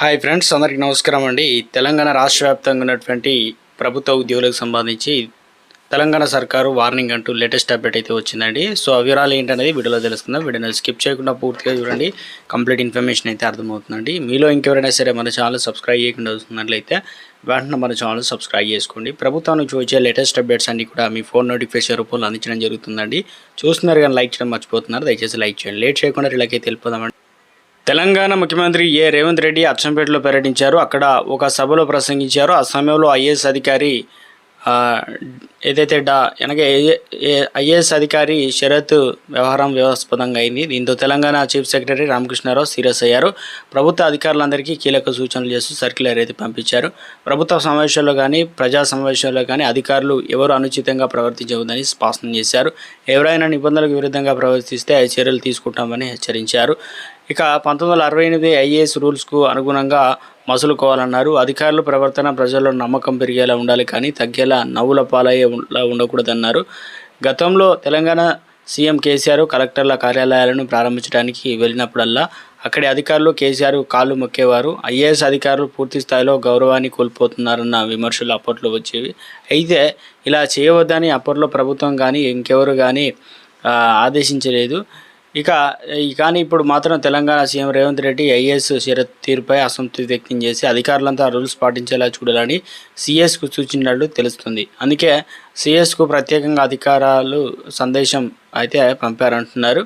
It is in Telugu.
హాయ్ ఫ్రెండ్స్ అందరికీ నమస్కారం అండి. తెలంగాణ రాష్ట్ర వ్యాప్తంగా ఉన్నటువంటి ప్రభుత్వ ఉద్యోగులకు సంబంధించి తెలంగాణ సర్కారు వార్నింగ్ అంటూ లేటెస్ట్ అప్డేట్ అయితే వచ్చిందండి. సో ఆ వివరాలు ఏంటనేది వీడియోలో తెలుసుకుందాం. వీడియోని స్కిప్ చేయకుండా పూర్తిగా చూడండి. కంప్లీట్ ఇన్ఫర్మేషన్ అయితే అర్థమవుతుందండి. మీలో ఇంకెవరైనా సరే మన ఛానల్ సబ్స్క్రైబ్ చేయకుండా వస్తున్నట్లయితే వెంటనే మన ఛానల్ సబ్స్క్రైబ్ చేసుకోండి. ప్రభుత్వం నుంచి వచ్చే లేటెస్ట్ అప్డేట్స్ అన్ని కూడా మీ ఫోన్ నోటిఫికేషన్ రూపంలో అందించడం జరుగుతుందండి. చూస్తున్నారు కానీ లైక్ చేయడం మర్చిపోతున్నారు. దయచేసి లైక్ చేయండి. లేట్ చేయకుండా ఇలాగైతే తెలిపోదామండి తెలంగాణ ముఖ్యమంత్రి ఏ రేవంత్ రెడ్డి అచ్చంపేటలో పర్యటించారు? అక్కడ ఒక సభలో ప్రసంగించారు. ఆ సమయంలో ఐఏఎస్ అధికారి ఏదైతే డా వెనక ఐఏఎస్ అధికారి షరత్ వ్యవహారం వ్యవస్థపదంగా అయింది. దీంతో Telangana chief secretary Ramakrishna Rao serious అయ్యారు. ప్రభుత్వ అధికారులందరికీ కీలక సూచనలు చేస్తూ సర్క్యులర్ అయితే పంపించారు. ప్రభుత్వ సమావేశాల్లో కానీ ప్రజా సమావేశాల్లో కానీ అధికారులు ఎవరు అనుచితంగా ప్రవర్తించవద్దని స్పష్టం చేశారు. ఎవరైనా నిబంధనలకు విరుద్ధంగా ప్రవర్తిస్తే చర్యలు తీసుకుంటామని హెచ్చరించారు. ఇక పంతొమ్మిది వందల అరవై ఎనిమిది ఐఏఎస్ రూల్స్కు అనుగుణంగా మసులుకోవాలన్నారు. అధికారుల ప్రవర్తన ప్రజల్లో నమ్మకం పెరిగేలా ఉండాలి కానీ తగ్గేలా నవ్వుల పాలయ్యే ఉండకూడదన్నారు. గతంలో తెలంగాణ సీఎం కేసీఆర్ కలెక్టర్ల కార్యాలయాలను ప్రారంభించడానికి వెళ్ళినప్పుడల్లా అక్కడి అధికారులు కేసీఆర్ కాళ్ళు మొక్కేవారు. ఐఏఎస్ అధికారులు పూర్తి స్థాయిలో గౌరవాన్ని కోల్పోతున్నారన్న విమర్శలు అప్పట్లో వచ్చేవి. అయితే ఇలా చేయవద్దని అప్పట్లో ప్రభుత్వం కానీ ఇంకెవరు కానీ ఆదేశించలేదు. ఇక కానీ ఇప్పుడు మాత్రం తెలంగాణ సీఎం రేవంత్ రెడ్డి ఐఏఎస్ షరత్ తీరుపై అసంతృప్తి వ్యక్తం చేసి అధికారులంతా రూల్స్ పాటించేలా చూడాలని సిఎస్కు సూచించినట్లు తెలుస్తుంది. అందుకే సిఎస్కు ప్రత్యేకంగా అధికారాలు సందేశం అయితే పంపారంటున్నారు.